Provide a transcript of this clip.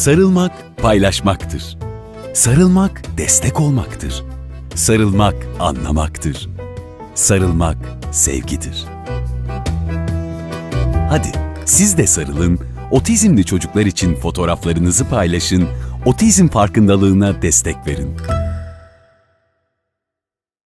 Sarılmak paylaşmaktır. Sarılmak destek olmaktır. Sarılmak anlamaktır. Sarılmak sevgidir. Hadi siz de sarılın, otizmli çocuklar için fotoğraflarınızı paylaşın, otizm farkındalığına destek verin.